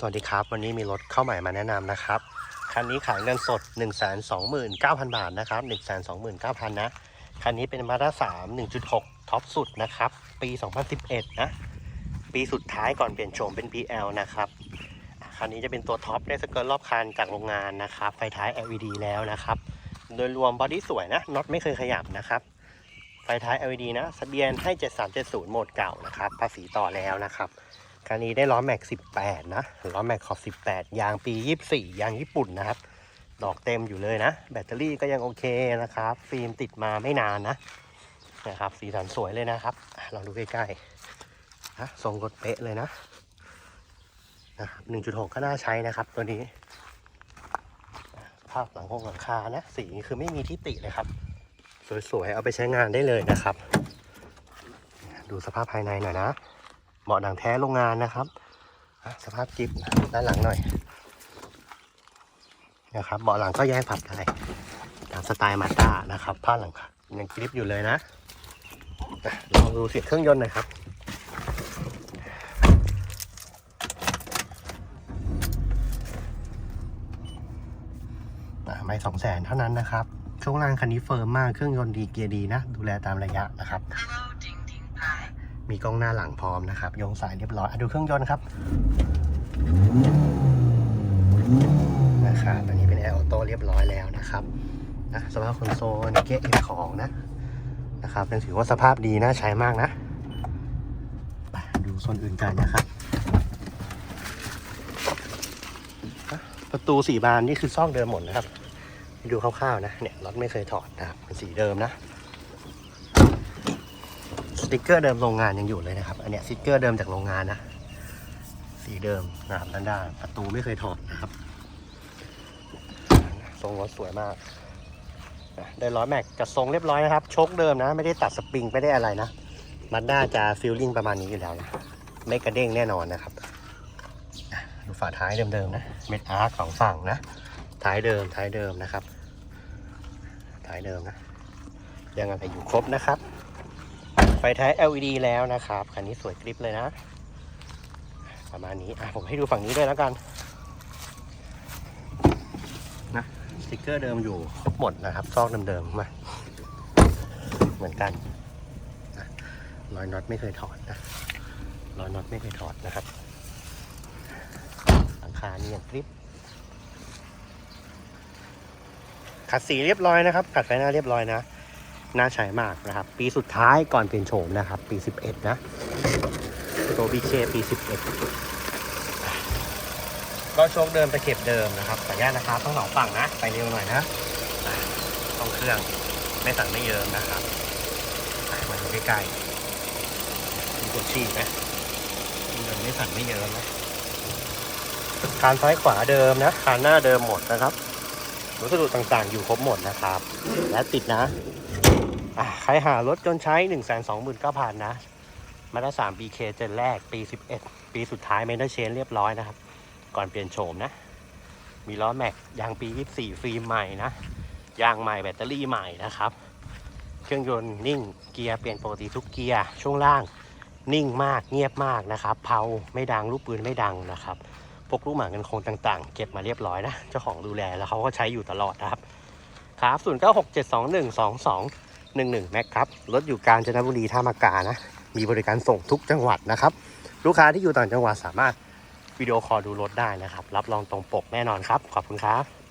สวัสดีครับ วันนี้มีรถเข้าใหม่มาแนะนำนะครับ คันนี้ขายเงินสด 1 2 9 0 0 0 บาทนะครับ 1 2 9 0 0 0 นะ คันนี้เป็นมาด้า3 1.6 ท็อปสุดนะครับ ปี 2011 นะ ปีสุดท้ายก่อนเปลี่ยนโฉมเป็น PL นะครับ คันนี้จะเป็นตัวท็อปได้สเกิร์ตรอบคันจากโรงงานนะครับ ไฟท้าย LED แล้วนะครับ โดยรวมบอดี้สวยนะ น็อตไม่เคยขยับนะครับ ไฟท้าย LED นะทะเบียนให้ 7370 โหมดเก่านะครับ ภาษีต่อแล้วนะครับ คันนี้ได้ล้อแม็ก 18 นะ ล้อแม็กขอบ 18 ยางปี 24 ยางญี่ปุ่นนะครับ ดอกเต็มอยู่เลยนะ แบตเตอรี่ก็ยังโอเคนะครับ ฟิล์มติดมาไม่นานนะ นะครับ สีสันสวยเลยนะครับ ลองดูใกล้ๆนะทรงรถเป๊ะเลยนะนะครับ1.6 ก็น่าใช้นะครับตัวนี้ ภาพหลังคงหลังคานะ สีคือไม่มีที่ติเลยครับ สวยๆ เอาไปใช้งานได้เลยนะครับ ดูสภาพภายในหน่อยนะ เบาะหนังแท้โรงงานนะครับสภาพจิ๊บด้านหลังหน่อยนะครับเบาะหลังก็แยกผัดได้ตามสไตล์มาด้านะครับผ้าหลังยังกริปอยู่เลยนะลองดูเสียงเครื่องยนต์หน่อยครับไม่สองแสนเท่านั้นนะครับ ช่วงล่างคันนี้เฟิร์มมากเครื่องยนต์ดีเกียร์ดีนะ ดูแลตามระยะนะครับ Hello จริงจริงพาย มีกล้องหน้าหลังพร้อมนะครับโยงสายเรียบร้อยอดูเครื่องยนต์ครับนะครับอันนี้เป็นแอร์ออโต้เรียบร้อยแล้วนะครับนะสภาพคอนโซลเกะเอ็นของนะนะครับยังถือว่าสภาพดีน่าใช้มากนะไปดูส่วนอื่นกันนะครับ ประตูสีบานนี่คือซอกเดิมหมดนะครับ ดูคร่าวๆนะเนี่ยรถไม่เคยถอดนะครับเป็นสีเดิมนะ ติกเกอร์เดิมโรงงานยังอยู่เลยนะครับ อันเนี้ยสติกเกอร์เดิมจากโรงงานนะ สีเดิมนะครับด้านด้านประตูไม่เคยถอดนะครับ ทรงรถสวยมาก ได้ร้อยแม็กกับทรงเรียบร้อยนะครับชคเดิมนะ ไม่ได้ตัดสปริงไม่ได้อะไรนะ มันด้าจะฟิลลิ่งประมาณนี้อยู่แล้วนะ ไม่กระเด้งแน่นอนนะครับ ดูฝาท้ายเดิมๆนะ เม็ดอาร์คสองฝั่งนะ ท้ายเดิมท้ายเดิมนะครับ ท้ายเดิมนะ ยังอะไรอยู่ครบนะครับ ไฟท้าย LED แล้วนะครับ คันนี้สวยกริปเลยนะ ประมาณนี้ อะผมให้ดูฝั่งนี้ด้วยแล้วกัน นะสติกเกอร์เดิมอยู่ครบหมดนะครับ ซอกเดิมๆ มา เหมือนกันรอยน็อตไม่เคยถอดนะรอยน็อตไม่เคยถอดนะครับหลังคานี่ยังกริปขัดสีเรียบร้อยนะครับขัดไฟหน้าเรียบร้อยนะ น่าใช้มากนะครับ ปีสุดท้ายก่อนเปลี่ยนโฉมนะครับ ปี 11 นะตัว BK ปี 11 ก็โชคเดิมตะเข็บเดิมนะครับขออนุญาตนะครับต้องสองฝั่งนะ ไปเร็วหน่อยนะต้องเครื่องไม่สั่นไม่เยิมนะครับมาดูใกล้ๆมีตัวชีพนะเครื่องไม่สั่นไม่เยิมนะคานซ้ายขวาเดิมนะคานหน้าเดิมหมดนะครับวัสดุต่างๆอยู่ครบหมดนะครับ และติดนะ ใครหารถจนใช้ 1 2 9 0 0 0 นะ มาด้า3 BK เจนแรกปี 11 ปีสุดท้ายเมนเทอร์เชนเรียบร้อยนะครับ ก่อนเปลี่ยนโฉมนะ มีล้อแม็กยางปี 24 ฟิล์มใหม่นะ ยางใหม่แบตเตอรี่ใหม่นะครับ เครื่องยนต์นิ่งเกียร์เปลี่ยนปกติทุกเกียร์ช่วงล่างนิ่งมากเงียบมากนะครับเผาไม่ดังลูกปืนไม่ดังนะครับพวกลูกหมางกันคงต่างๆ เก็บมาเรียบร้อยนะ เจ้าของดูแลแล้วเขาก็ใช้อยู่ตลอดนะครับ ครับ 0 9 6 7 2 1 2 2 11แม็กครับรถอยู่กาญจนบุรีท่ามากานะ มีบริการส่งทุกจังหวัดนะครับ ลูกค้าที่อยู่ต่างจังหวัดสามารถวิดีโอคอลดูรถได้นะครับ รับรองตรงปกแน่นอนครับ ขอบคุณครับ